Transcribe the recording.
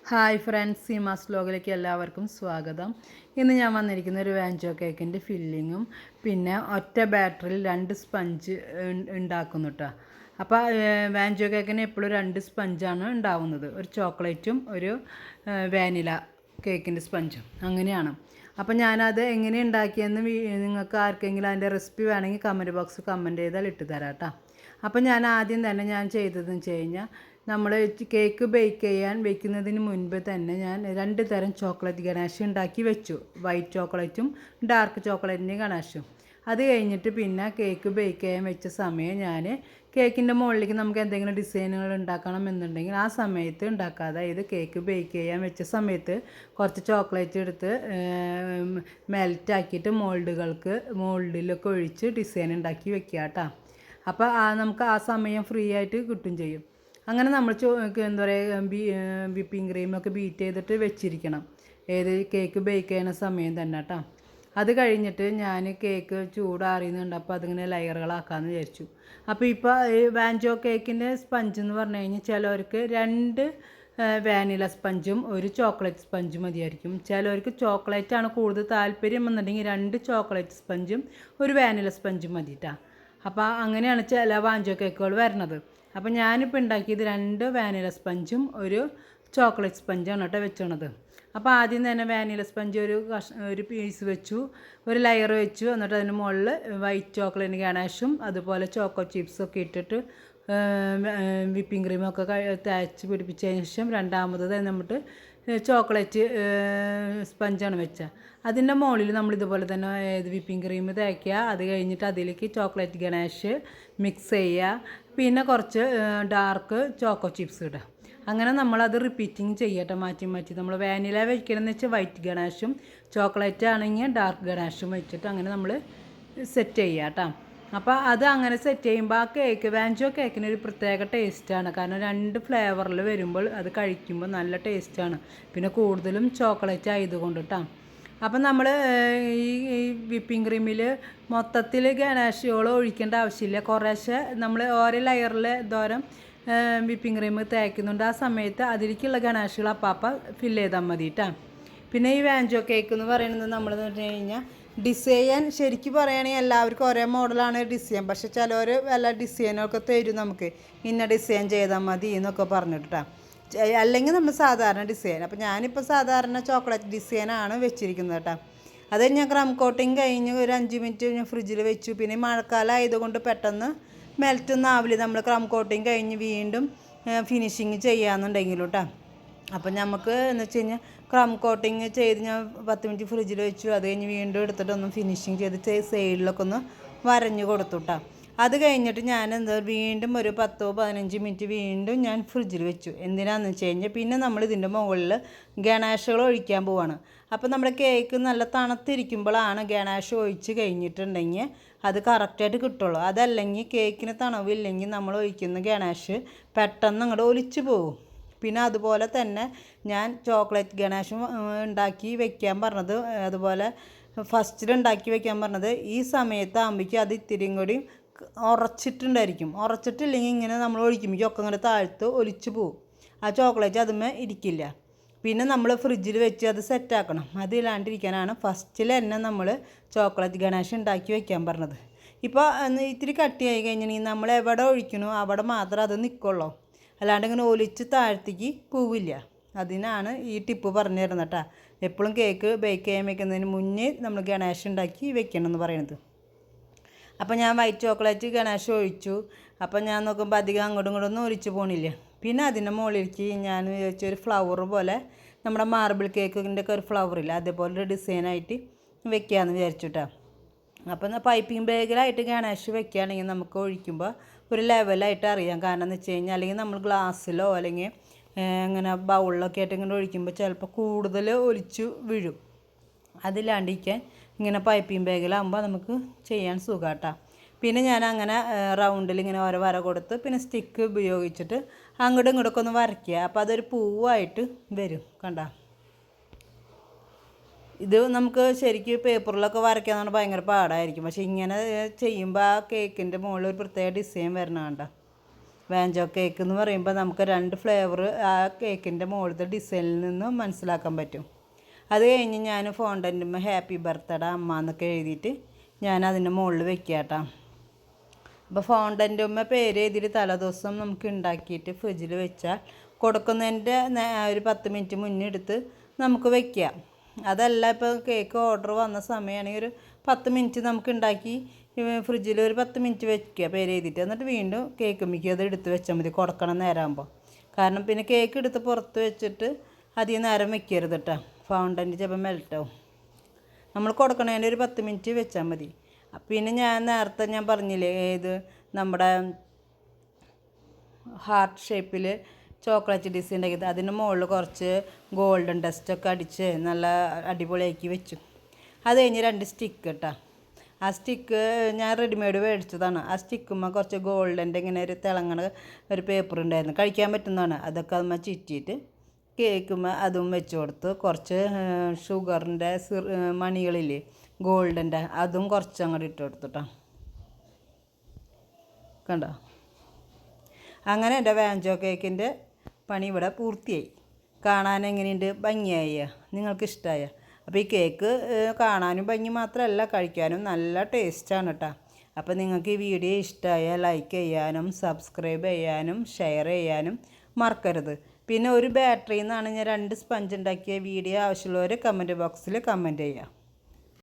Hi friends Seemas വ്ലോഗിലേക്ക് എല്ലാവർക്കും സ്വാഗതം. ഇന്ന് ഞാൻ വന്നിരിക്കുന്ന ഒരു വാഞ്ചോ കേക്കിന്റെ ഫില്ലിങ്ങും പിന്നെ ഒറ്റ ബാറ്ററിയിൽ രണ്ട് സ്പഞ്ച് ഉണ്ടാക്കുന്നു കേട്ടോ അപ്പോൾ വാഞ്ചോ കേക്കിന് എപ്പോഴും രണ്ട് സ്പഞ്ചാണ് ഉണ്ടാവുന്നത്. ഒരു ചോക്ലേറ്റും ഒരു വാനില കേക്കിന്റെ സ്പഞ്ചും. അങ്ങനെയാണ്. അപ്പോൾ ഞാനത് എങ്ങനെ ഉണ്ടാക്കിയെന്ന് നിങ്ങൾക്ക് ആർക്കെങ്കിലും അതിന്റെ റെസിപ്പി വേണമെങ്കിൽ കമന്റ് ബോക്സ് കമന്റ് ചെയ്താൽ ഇട്ട് തരാം കേട്ടോ. അപ്പം ഞാൻ ആദ്യം തന്നെ ഞാൻ ചെയ്തതെന്ന് വെച്ച് കഴിഞ്ഞാൽ നമ്മൾ കേക്ക് ബേക്ക് ചെയ്യാൻ വെക്കുന്നതിന് മുൻപ് തന്നെ ഞാൻ രണ്ട് തരം ചോക്ലേറ്റ് ഗണാഷ് ഉണ്ടാക്കി വെച്ചു. വൈറ്റ് ചോക്ലേറ്റും ഡാർക്ക് ചോക്ലേറ്റിന്റെയും ഗണാഷും അത് കഴിഞ്ഞിട്ട് പിന്നെ കേക്ക് ബേക്ക് ചെയ്യാൻ വെച്ച സമയം ഞാൻ കേക്കിന്റെ മുകളിലേക്ക് നമുക്ക് എന്തെങ്കിലും ഡിസൈനുകൾ ഉണ്ടാക്കണം എന്നുണ്ടെങ്കിൽ ആ സമയത്ത് ഉണ്ടാക്കാതെ ഇത് കേക്ക് ബേക്ക് ചെയ്യാൻ വെച്ച സമയത്ത് കുറച്ച് ചോക്ലേറ്റ് എടുത്ത് മെൽറ്റാക്കിയിട്ട് മോൾഡുകൾക്ക് മോൾഡിലൊക്കെ ഒഴിച്ച് ഡിസൈൻ ഉണ്ടാക്കി വെക്കുക കേട്ടോ. അപ്പോൾ ആ നമുക്ക് ആ സമയം ഫ്രീ ആയിട്ട് കിട്ടും ചെയ്യും. അങ്ങനെ നമ്മൾ ചോ എന്താ പറയുക ബി വിപ്പിംഗ് ക്രീമൊക്കെ ബീറ്റ് ചെയ്തിട്ട് വെച്ചിരിക്കണം. ഏത് കേക്ക് ബേക്ക് ചെയ്യുന്ന സമയം തന്നെ കേട്ടോ. അത് കഴിഞ്ഞിട്ട് ഞാൻ കേക്ക് ചൂടാറിയുന്നുണ്ട് അപ്പോൾ അതിങ്ങനെ ലെയറുകളാക്കാമെന്ന് വിചാരിച്ചു. അപ്പോൾ ഇപ്പോൾ ഈ വാൻജോ കേക്കിന്റെ സ്പഞ്ച് എന്ന് പറഞ്ഞു കഴിഞ്ഞാൽ ചിലവർക്ക് രണ്ട് വാനില സ്പഞ്ചും ഒരു ചോക്ലേറ്റ് സ്പഞ്ചും മതിയായിരിക്കും. ചിലവർക്ക് ചോക്ലേറ്റ് ആണ് കൂടുതൽ താല്പര്യം എന്നുണ്ടെങ്കിൽ രണ്ട് ചോക്ലേറ്റ് സ്പഞ്ചും ഒരു വാനില സ്പഞ്ചും മതിയിട്ടാണ് അപ്പോൾ അങ്ങനെയാണ് ചില വാഞ്ചോ കേക്കുകൾ വരുന്നത്. അപ്പോൾ ഞാനിപ്പോൾ ഉണ്ടാക്കിയത് രണ്ട് വാനില സ്പഞ്ചും ഒരു ചോക്ലേറ്റ് സ്പഞ്ചാണ് കേട്ടോ വെച്ചണത്. അപ്പോൾ ആദ്യം തന്നെ വാനില സ്പഞ്ച് ഒരു കഷ ഒരു പീസ് വെച്ചു ഒരു ലെയർ വെച്ചു എന്നിട്ട് അതിന് മുകളിൽ വൈറ്റ് ചോക്ലേറ്റ് ഗണേഷും അതുപോലെ ചോക്കോ ചിപ്സൊക്കെ ഇട്ടിട്ട് വിപ്പിംഗ് ക്രീമൊക്കെ തേച്ച് പിടിപ്പിച്ചതിന് ശേഷം രണ്ടാമത് നമ്മൾ ചോക്ലേറ്റ് സ്പഞ്ചാണ് വെച്ചത് അതിന്റെ മുകളിൽ നമ്മൾ ഇതുപോലെ തന്നെ ഏത് വിപ്പിംഗ് ക്രീം തേക്കുക അത് കഴിഞ്ഞിട്ട് അതിലേക്ക് ചോക്ലേറ്റ് ഗണേഷ് മിക്സ് ചെയ്യുക പിന്നെ കുറച്ച് ഡാർക്ക് ചോക്കോ ചിപ്സ് ഇടുക. അങ്ങനെ നമ്മളത് റിപ്പീറ്റിങ് ചെയ്യട്ടെ മാറ്റി മാറ്റി. നമ്മൾ വാനില വയ്ക്കണമെന്ന് വെച്ചാൽ വൈറ്റ് ഗണേഷും ചോക്ലേറ്റ് ആണെങ്കിൽ ഡാർക്ക് ഗണേഷും വെച്ചിട്ട് അങ്ങനെ നമ്മൾ സെറ്റ് ചെയ്യുക കേട്ടോ അപ്പോൾ അത് അങ്ങനെ സെറ്റ് ചെയ്യുമ്പോൾ ആ കേക്ക് വാഞ്ചോ കേക്കിന് ഒരു പ്രത്യേക ടേസ്റ്റാണ് കാരണം രണ്ട് ഫ്ലേവറിൽ വരുമ്പോൾ അത് കഴിക്കുമ്പോൾ നല്ല ടേസ്റ്റാണ് പിന്നെ കൂടുതലും ചോക്ലേറ്റ് ആയതുകൊണ്ട് കേട്ടോ അപ്പം നമ്മൾ ഈ വിപ്പിംഗ് ക്രീമിൽ മൊത്തത്തിൽ ഗണേഷുകൾ ഒഴിക്കേണ്ട ആവശ്യമില്ല. കുറേശ്ശെ നമ്മൾ ഓരോ ലെയറിൽ ദോരം വിപ്പിംഗ് ക്രീം തേക്കുന്നുണ്ട്. ആ സമയത്ത് അതിലേക്കുള്ള ഗണാഷുകൾ അപ്പാപ്പ ഫില്ല് ചെയ്താൽ മതി കേട്ടോ പിന്നെ ഈ വാഞ്ചോ കേക്ക് എന്ന് പറയുന്നത് നമ്മൾ എന്ന് പറഞ്ഞു കഴിഞ്ഞാൽ ഡിസൈൻ ശരിക്കും പറയുകയാണെങ്കിൽ എല്ലാവർക്കും ഒരേ മോഡലാണ് ഡിസൈൻ പക്ഷെ ചിലവർ വല്ല ഡിസൈനൊക്കെ തരും നമുക്ക്. ഇന്ന ഡിസൈൻ ചെയ്താൽ മതി എന്നൊക്കെ പറഞ്ഞിട്ടാ. അല്ലെങ്കിൽ നമ്മൾ സാധാരണ ഡിസൈൻ അപ്പോൾ ഞാനിപ്പോൾ സാധാരണ ചോക്ലേറ്റ് ഡിസൈനാണ് വെച്ചിരിക്കുന്നത് കേട്ടോ. അത് ഞാൻ ക്രം കോട്ടിങ് കഴിഞ്ഞ് ഒരു അഞ്ച് മിനിറ്റ് ഞാൻ ഫ്രിഡ്ജിൽ വെച്ചു. പിന്നെ മഴക്കാലം ആയതുകൊണ്ട് പെട്ടെന്ന് മെൽറ്റൊന്നും ആവില്ല നമ്മൾ ക്രം കോട്ടിങ് കഴിഞ്ഞ് വീണ്ടും ഫിനിഷിങ് ചെയ്യാന്നുണ്ടെങ്കിലും കേട്ടോ അപ്പം നമുക്ക് എന്ന് വെച്ച് കഴിഞ്ഞാൽ ക്രം കോട്ടിങ് ചെയ്ത് ഞാൻ പത്ത് മിനിറ്റ് ഫ്രിഡ്ജിൽ വെച്ചു. അത് കഴിഞ്ഞ് വീണ്ടും എടുത്തിട്ടൊന്ന് ഫിനിഷിങ് ചെയ്ത് സൈഡിലൊക്കെ ഒന്ന് വരഞ്ഞു കൊടുത്തു കേട്ടോ അത് കഴിഞ്ഞിട്ട് ഞാൻ എന്താ വീണ്ടും ഒരു പത്തോ പതിനഞ്ച് മിനിറ്റ് വീണ്ടും ഞാൻ ഫ്രിഡ്ജിൽ വെച്ചു. എന്തിനാന്ന് വെച്ച് കഴിഞ്ഞാൽ പിന്നെ നമ്മൾ ഇതിന്റെ മുകളിൽ ഗണേഷുകൾ ഒഴിക്കാൻ പോവാണ്. അപ്പോൾ നമ്മുടെ കേക്ക് നല്ല തണുത്തിരിക്കുമ്പോഴാണ് ഗണേഷ് ഒഴിച്ച് കഴിഞ്ഞിട്ടുണ്ടെങ്കിൽ അത് കറക്റ്റായിട്ട് കിട്ടുള്ളൂ. അതല്ലെങ്കിൽ കേക്കിന് തണവില്ലെങ്കിൽ നമ്മൾ ഒഴിക്കുന്ന ഗണേഷ് പെട്ടെന്ന് അങ്ങോട്ട് ഒലിച്ചു പോകും. പിന്നെ അതുപോലെ തന്നെ ഞാൻ ചോക്ലേറ്റ് ഗണേഷും ഉണ്ടാക്കി വെക്കാൻ പറഞ്ഞത് അതുപോലെ ഫസ്റ്റിൽ ഉണ്ടാക്കി വെക്കാൻ പറഞ്ഞത് ഈ സമയത്താകുമ്പോഴേക്കും അത് ഇത്തിരിയും കൂടി ഉറച്ചിട്ടുണ്ടായിരിക്കും. ഉറച്ചിട്ടില്ലെങ്കിൽ ഇങ്ങനെ നമ്മൾ ഒഴിക്കും. ഒക്കെ ഇങ്ങനെ താഴ്ത്ത് ഒലിച്ചു പോകും ആ ചോക്ലേറ്റ് അതുമേ ഇരിക്കില്ല. പിന്നെ നമ്മൾ ഫ്രിഡ്ജിൽ വെച്ച് അത് സെറ്റാക്കണം അതില്ലാണ്ടിരിക്കാനാണ് ഫസ്റ്റിൽ തന്നെ നമ്മൾ ചോക്ലേറ്റ് ഗണേഷ് ഉണ്ടാക്കി വെക്കാൻ പറഞ്ഞത്. ഇപ്പോൾ ഇത്തിരി കട്ടിയായി കഴിഞ്ഞിട്ടുണ്ടെങ്കിൽ നമ്മൾ എവിടെ ഒഴിക്കണോ അവിടെ മാത്രം അത് നിൽക്കുള്ളൂ അല്ലാണ്ട് ഇങ്ങനെ ഒലിച്ച് താഴ്ത്തേക്ക് പോവില്ല. അതിനാണ് ഈ ടിപ്പ് പറഞ്ഞു തരുന്നത് കേട്ടോ. എപ്പോഴും കേക്ക് ബേക്ക് ചെയ്യാൻ വെക്കുന്നതിന് മുന്നേ നമ്മൾ ഗണേഷ് ഉണ്ടാക്കി വെക്കണം എന്ന് പറയുന്നത്. അപ്പോൾ ഞാൻ വൈറ്റ് ചോക്ലേറ്റ് ഗണേഷ് ഒഴിച്ചു. അപ്പോൾ ഞാൻ നോക്കുമ്പോൾ അധികം അങ്ങോട്ടും ഇങ്ങോട്ടും ഒന്നും ഒലിച്ചു പോണില്ല. പിന്നെ അതിന്റെ മുകളിലേക്ക് ഞാൻ വിചാരിച്ച ഒരു ഫ്ലവർ പോലെ നമ്മുടെ മാർബിൾ കേക്കിന്റെ ഒക്കെ ഒരു ഫ്ലവർ ഇല്ല അതേപോലെ ഒരു ഡിസൈനായിട്ട് വെക്കാമെന്ന് വിചാരിച്ചിട്ടാണ് അപ്പം പൈപ്പിംഗ് ബാഗിലായിട്ട് ഗണേഷ് വെക്കുകയാണെങ്കിൽ നമുക്ക് ഒഴിക്കുമ്പോൾ ഒരു ലെവലായിട്ട് അറിയാം. കാരണം എന്ന് വെച്ച് കഴിഞ്ഞാൽ അല്ലെങ്കിൽ നമ്മൾ ഗ്ലാസ്സിലോ അല്ലെങ്കിൽ അങ്ങനെ ബൗളിലൊക്കെ ആയിട്ട് ഇങ്ങനെ ഒഴിക്കുമ്പോൾ ചിലപ്പോൾ കൂടുതൽ ഒലിച്ചു വീഴും. അതില്ലാണ്ടിരിക്കാൻ ഇങ്ങനെ പൈപ്പിംഗ് ബാഗിലാകുമ്പോൾ നമുക്ക് ചെയ്യാൻ സുഖാട്ടാ. പിന്നെ ഞാൻ അങ്ങനെ റൗണ്ടിൽ ഇങ്ങനെ ഓരോ വര കൊടുത്ത് പിന്നെ സ്റ്റിക്ക് ഉപയോഗിച്ചിട്ട് അങ്ങോട്ടും ഇങ്ങോട്ടൊക്കെ ഒന്ന് വരയ്ക്കുക. അപ്പോൾ അതൊരു പൂവായിട്ട് വരും കണ്ട. ഇത് നമുക്ക് ശരിക്കും പേപ്പറിലൊക്കെ വരയ്ക്കാൻ പറഞ്ഞാൽ ഭയങ്കര പാടായിരിക്കും. പക്ഷേ ഇങ്ങനെ ചെയ്യുമ്പോൾ ആ കേക്കിന്റെ മുകളിൽ ഒരു പ്രത്യേക ഡിസൈൻ വരണം കണ്ട. വാഞ്ചോ കേക്ക് എന്ന് പറയുമ്പോൾ നമുക്ക് രണ്ട് ഫ്ലേവർ ആ കേക്കിന്റെ മുകളിലത്തെ ഡിസൈനിൽ നിന്ന് മനസ്സിലാക്കാൻ പറ്റും. അത് കഴിഞ്ഞ് ഞാൻ ഫോണ്ടന്റുമ്മ ഹാപ്പി ബർത്ത്ഡേ അമ്മ എന്നൊക്കെ എഴുതിയിട്ട് ഞാൻ അതിന്റെ മുകളിൽ വെക്കുക കേട്ടോ അപ്പോൾ ഉമ്മ പേര് എഴുതിയിട്ട് തലേദിവസം നമുക്ക് ഉണ്ടാക്കിയിട്ട് ഫ്രിഡ്ജിൽ വെച്ചാൽ കൊടുക്കുന്നതിന്റെ ഒരു പത്ത് മിനിറ്റ് മുന്നേ എടുത്ത് നമുക്ക് വെക്കാം അതല്ല ഇപ്പോൾ കേക്ക് ഓർഡർ വന്ന സമയമാണെങ്കിൽ ഒരു പത്ത് മിനിറ്റ് നമുക്ക് ഉണ്ടാക്കി ഫ്രിഡ്ജിൽ ഒരു പത്ത് മിനിറ്റ് വെക്കുക പേര് എഴുതിയിട്ട്. എന്നിട്ട് വീണ്ടും കേക്ക് മിക്ക അത് എടുത്ത് വെച്ചാൽ മതി കൊടുക്കണം നേരമാകുമ്പോൾ കാരണം പിന്നെ കേക്ക് എടുത്ത് പുറത്ത് വെച്ചിട്ട് അധികം നേരം വെക്കരുത് കേട്ടോ ഫൗണ്ടന്റെ ചിലപ്പോൾ മെൽട്ടാവും നമ്മൾ കൊടുക്കണതിന്റെ ഒരു പത്ത് മിനിറ്റ് വെച്ചാൽ മതി. പിന്നെ ഞാൻ നേരത്തെ ഞാൻ പറഞ്ഞില്ലേ ഏത് നമ്മുടെ ഹാർട്ട് ഷേപ്പിൽ ചോക്ലേറ്റ് ഡിസൈൻ ഉണ്ടാക്കിയത് അതിന് മുകളിൽ കുറച്ച് ഗോൾഡൻ ഡസ്റ്റൊക്കെ അടിച്ച് നല്ല അടിപൊളിയാക്കി വെച്ചു. അത് കഴിഞ്ഞ് രണ്ട് സ്റ്റിക്ക് കേട്ടോ ആ സ്റ്റിക്ക് ഞാൻ റെഡിമെയ്ഡ് മേടിച്ചതാണ്. ആ സ്റ്റിക്കുമ്പോൾ കുറച്ച് ഗോൾഡന്റെ ഇങ്ങനെ ഒരു തിളങ്ങണ ഒരു പേപ്പർ ഉണ്ടായിരുന്നു കഴിക്കാൻ പറ്റുന്നതാണ്. അതൊക്കെ അതുമ്മ ചുറ്റിയിട്ട് കേക്കുമ്പോൾ അതും വെച്ച് കൊടുത്ത് കുറച്ച് ഷുഗറിന്റെ മണികളില്ലേ ഗോൾഡിന്റെ അതും കുറച്ച് അങ്ങോട്ട് ഇട്ട് കൊടുത്തുട്ടോ. കണ്ടോ? അങ്ങനെ എന്റെ വാഞ്ചോ കേക്കിന്റെ പണി ഇവിടെ പൂർത്തിയായി. കാണാൻ എങ്ങനെയുണ്ട്? ഭംഗിയായ? നിങ്ങൾക്ക് ഇഷ്ടമായ അപ്പോൾ ഈ കേക്ക് കാണാനും ഭംഗി മാത്രമല്ല കഴിക്കാനും നല്ല ടേസ്റ്റാണ് കേട്ടോ അപ്പോൾ നിങ്ങൾക്ക് ഈ വീഡിയോ ഇഷ്ടമായ ലൈക്ക് ചെയ്യാനും സബ്സ്ക്രൈബ് ചെയ്യാനും ഷെയർ ചെയ്യാനും മറക്കരുത്. പിന്നെ ഒരു ബാറ്ററിയിൽ നിന്നാണ് ഞാൻ രണ്ട് സ്പഞ്ച് ഉണ്ടാക്കിയ വീഡിയോ ആവശ്യമുള്ളവർ കമന്റ് ബോക്സിൽ കമന്റ് ചെയ്യുക